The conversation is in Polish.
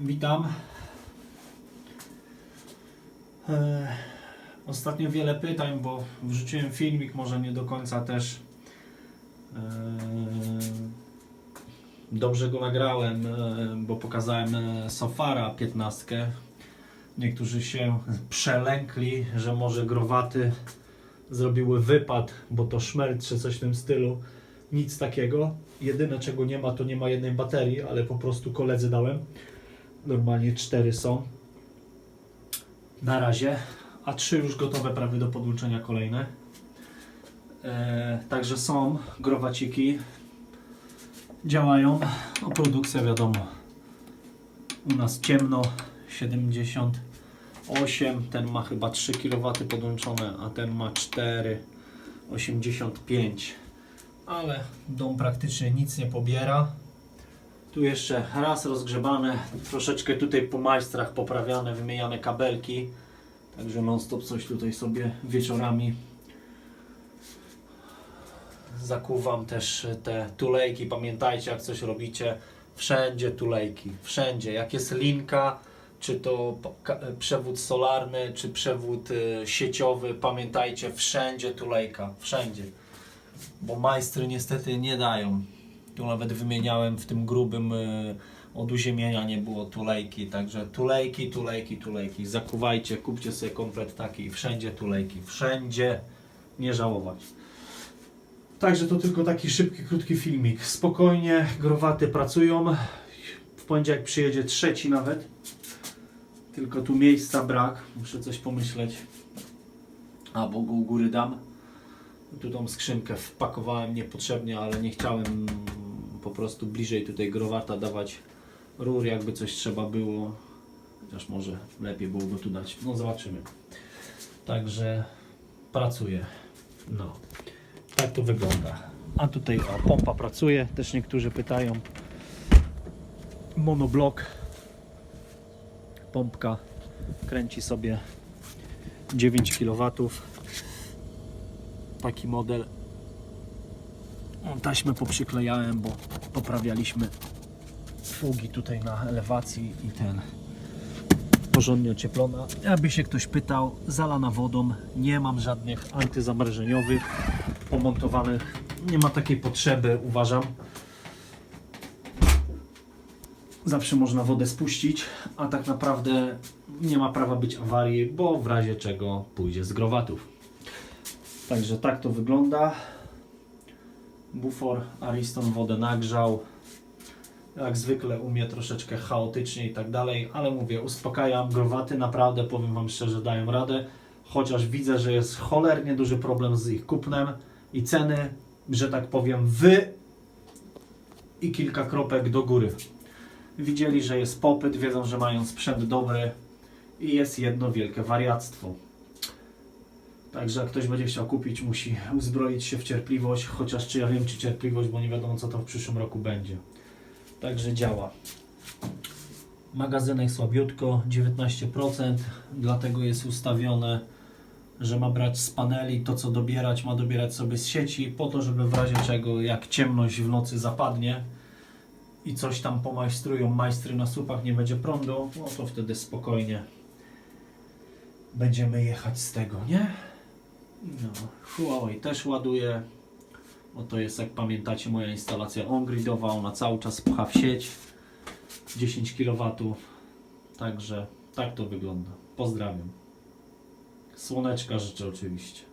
Witam. E, ostatnio wiele pytań, bo wrzuciłem filmik, może nie do końca też e, dobrze go nagrałem, e, bo pokazałem Sofara 15. Niektórzy się przelękli, że może growaty zrobiły wypad, bo to szmelc czy coś w tym stylu. Nic takiego. Jedyne czego nie ma, to nie ma jednej baterii, ale po prostu koledzy dałem. Normalnie cztery są. Na razie. A trzy już gotowe prawie do podłączenia kolejne. E, także są growaciki. Działają. No, produkcja wiadomo. U nas ciemno 78. Ten ma chyba 3 kW podłączone, a ten ma 4. 85. Ale dom praktycznie nic nie pobiera. Tu jeszcze raz rozgrzebane, troszeczkę tutaj po majstrach poprawiane, wymieniane kabelki. Także non stop coś tutaj sobie wieczorami zakuwam też te tulejki. Pamiętajcie, jak coś robicie, wszędzie tulejki, wszędzie. Jak jest linka, czy to przewód solarny, czy przewód y, sieciowy, pamiętajcie, wszędzie tulejka, wszędzie. Bo majstry niestety nie dają. Tu nawet wymieniałem w tym grubym y, od uziemienia nie było tulejki, także tulejki, tulejki, tulejki. Zakuwajcie, kupcie sobie komplet taki wszędzie tulejki, wszędzie nie żałować. Także to tylko taki szybki, krótki filmik. Spokojnie, growaty pracują. W poniedziałek przyjedzie trzeci nawet. Tylko tu miejsca brak. Muszę coś pomyśleć. A, bo go u góry dam. Tu tą skrzynkę wpakowałem niepotrzebnie, ale nie chciałem po prostu bliżej tutaj growata dawać rur, jakby coś trzeba było. Chociaż może lepiej było go tu dać. No zobaczymy. Także pracuję. No. Tak to wygląda. A tutaj o, pompa pracuje, też niektórzy pytają. Monoblok. Pompka kręci sobie 9 kW. Taki model. Taśmę poprzyklejałem, bo poprawialiśmy fugi tutaj na elewacji i ten porządnie ocieplona. Jakby się ktoś pytał, zalana wodą, nie mam żadnych antyzamrażeniowych pomontowanych. Nie ma takiej potrzeby, uważam. Zawsze można wodę spuścić, a tak naprawdę nie ma prawa być awarii, bo w razie czego pójdzie z growatów. Także tak to wygląda. Bufor Ariston wodę nagrzał. Jak zwykle u mnie troszeczkę chaotycznie i tak dalej, ale mówię, uspokajam, growaty naprawdę, powiem Wam szczerze, dają radę. Chociaż widzę, że jest cholernie duży problem z ich kupnem i ceny, że tak powiem, wy i kilka kropek do góry. Widzieli, że jest popyt, wiedzą, że mają sprzęt dobry i jest jedno wielkie wariactwo. Także jak ktoś będzie chciał kupić, musi uzbroić się w cierpliwość, chociaż czy ja wiem, czy cierpliwość, bo nie wiadomo, co to w przyszłym roku będzie. Także działa. Magazynek słabiutko, 19%, dlatego jest ustawione, że ma brać z paneli to, co dobierać, ma dobierać sobie z sieci, po to, żeby w razie czego, jak ciemność w nocy zapadnie i coś tam pomajstrują majstry na słupach, nie będzie prądu, no to wtedy spokojnie będziemy jechać z tego, nie? No, Huawei też ładuje. Bo to jest, jak pamiętacie, moja instalacja on-gridowa. Ona cały czas pcha w sieć. 10 kW. Także tak to wygląda. Pozdrawiam. Słoneczka życzę oczywiście.